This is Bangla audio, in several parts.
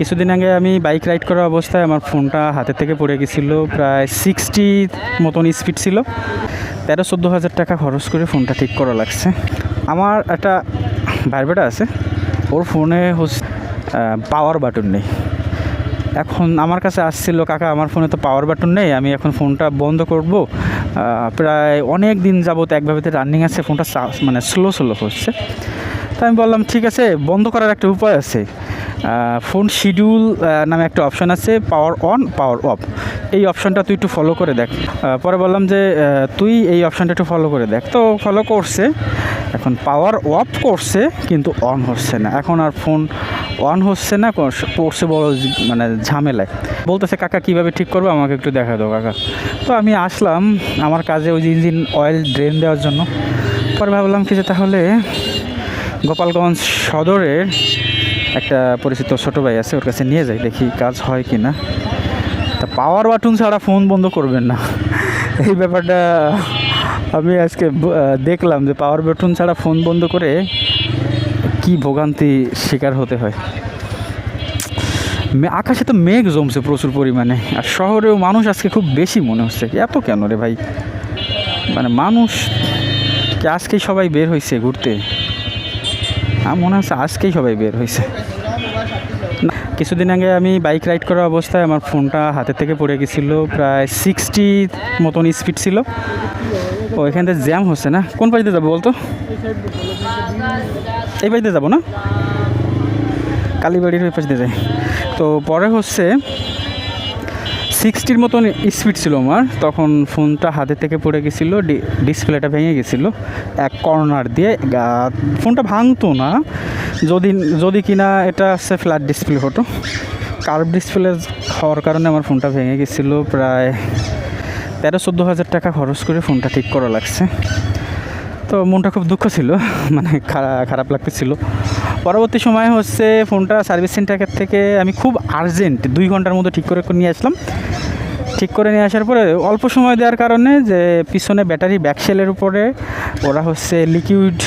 কিছুদিন আগে আমি বাইক রাইড করা অবস্থায় আমার ফোনটা হাতে থেকে পড়ে গেছিল, প্রায় সিক্সটি মতন স্পিড ছিল। তেরো চোদ্দ হাজার টাকা খরচ করে ফোনটা ঠিক করা লাগছে। আমার একটা ভাইবেটা আছে, ওর ফোনে হচ্ছে পাওয়ার বাটন নেই। এখন আমার কাছে আসছিল, কাকা, আমার ফোনে তো পাওয়ার বাটন নেই, আমি এখন ফোনটা বন্ধ করব। প্রায় অনেক দিন যাবত একভাবে রানিং আছে, ফোনটা মানে স্লো স্লো হচ্ছে। তো আমি বললাম, ঠিক আছে, বন্ধ করার একটা উপায় আছে। ফোন শিডিউল নামে একটা অপশন আছে পাওয়ার অন পাওয়ার অফ এই অপশনটা তুই একটু ফলো করে দেখ। পরে বললাম যে তুই এই অপশনটা একটু ফলো করে দেখ। তো ফলো করছে। এখন পাওয়ার অফ করছে, কিন্তু অন হচ্ছে না। এখন আর ফোন অন হচ্ছে না পড়ছে বড় মানে ঝামেলায়। বলতেছে, কাকা, কীভাবে ঠিক করব? আমাকে একটু দেখা দাও, কাকা। তো আমি আসলাম আমার কাজে ওই ইঞ্জিন অয়েল ড্রেন দেওয়ার জন্য। পরে ভাবলাম কি যে তাহলে গোপালগঞ্জ সদরের একটা পরিচিত ছোটো ভাই আছে, ওর কাছে নিয়ে যাই, দেখি কাজ হয় কি না তা পাওয়ার বাটন ছাড়া ফোন বন্ধ করবেন না। এই ব্যাপারটা আমি আজকে দেখলাম যে পাওয়ার বাটন ছাড়া ফোন বন্ধ করে কি ভোগান্তি শিকার হতে হয়। আকাশে তো মেঘ জমছে প্রচুর পরিমাণে, আর শহরেও মানুষ আজকে খুব বেশি মনে হচ্ছে। এত কেন রে ভাই? মানে মানুষ কি আজকেই সবাই বের হয়েছে ঘুরতে। আমার মনে হচ্ছে আজকেই সবাই বের হয়েছে। কিছুদিন আগে আমি বাইক রাইড করা অবস্থায় আমার ফোনটা হাতে থেকে পড়ে গেছিল, প্রায় সিক্সটি মতন স্পিড ছিল। ও, এখান থেকে জ্যাম হচ্ছে না? কোন বাড়িতে যাব বলতো? এই বাড়িতে যাব না? কালীবাড়ির ওই পাশে দিয়ে যাই। তো পরে হচ্ছে সিক্সটির মতন স্পিড ছিল আমার। তখন ফোনটা হাতে থেকে পড়ে গেছিল ডিসপ্লেটা ভেঙে গেছিল। এক কর্নার দিয়ে ফোনটা ভাঙতো না। যদি যদি কিনা এটা হচ্ছে ফ্ল্যাট ডিসপ্লে হতো কার্ভ ডিসপ্লে হওয়ার কারণে আমার ফোনটা ভেঙে গেছিল। প্রায় তেরো চোদ্দ হাজার টাকা খরচ করে ফোনটা ঠিক করা লাগছে। তো মনটা খুব দুঃখ ছিল মানে খারা- খারাপ লাগতেছিল। পরবর্তী সময় হচ্ছে ফোনটা সার্ভিস সেন্টার থেকে আমি খুব আর্জেন্ট দুই ঘণ্টার মধ্যে ঠিক করে নিয়ে আসলাম। ঠিক করে নিয়ে আসার পরে অল্প সময় দেওয়ার কারণে যে পিছনে ব্যাটারি ব্যাকসেলের উপরে ওরা হচ্ছে লিকুইড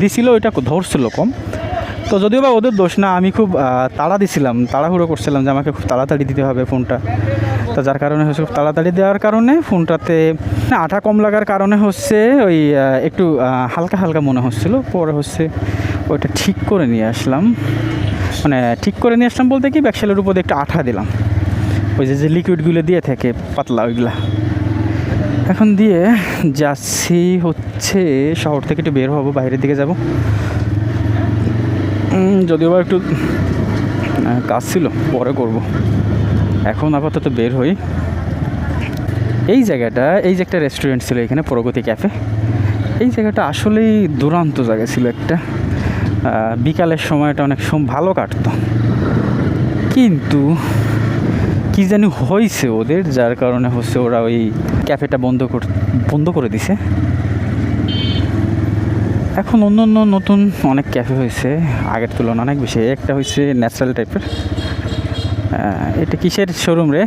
দিছিল, ওইটা ধরছিল কম। তো যদিও বা ওদের দোষ না, আমি খুব তাড়া দিছিলাম, তাড়াহুড়ো করছিলাম যে আমাকে খুব তাড়াতাড়ি দিতে হবে ফোনটা। তো যার কারণে হচ্ছে তাড়াতাড়ি দেওয়ার কারণে ফোনটাতে আঠা কম লাগার কারণে হচ্ছে ওই একটু হালকা হালকা মনে হচ্ছিল। পরে হচ্ছে ওইটা ঠিক করে নিয়ে আসলাম। মানে ঠিক করে নিয়ে আসলাম বলতে কি, ব্যাকসেলের উপর একটু আঠা দিলাম। ওই যে যে লিকুইডগুলো দিয়ে থাকে, পাতলা ওইগুলা। এখন দিয়ে যাচ্ছি হচ্ছে, শহর থেকে একটু বের হব, বাইরের দিকে যাব। যদিও বা একটু কাজ ছিল, পরে করব। এখন আপাতত বের হই। এই জায়গাটা, এই যে একটা রেস্টুরেন্ট ছিল এখানে প্রগতি ক্যাফে এই জায়গাটা আসলেই দুরান্ত জায়গা ছিল একটা। বিকালের সময়টা অনেক সম, ভালো কাটতো। কিন্তু কি জানি হয়েছে ওদের, যার কারণে হচ্ছে ওরা ওই ক্যাফেটা বন্ধ কর, বন্ধ করে দিছে। এখন অন্য অন্য নতুন অনেক ক্যাফে হয়েছে, আগের তুলনায় অনেক বেশি। একটা হয়েছে ন্যাচারাল টাইপের এটা কিসের শোরুম রে?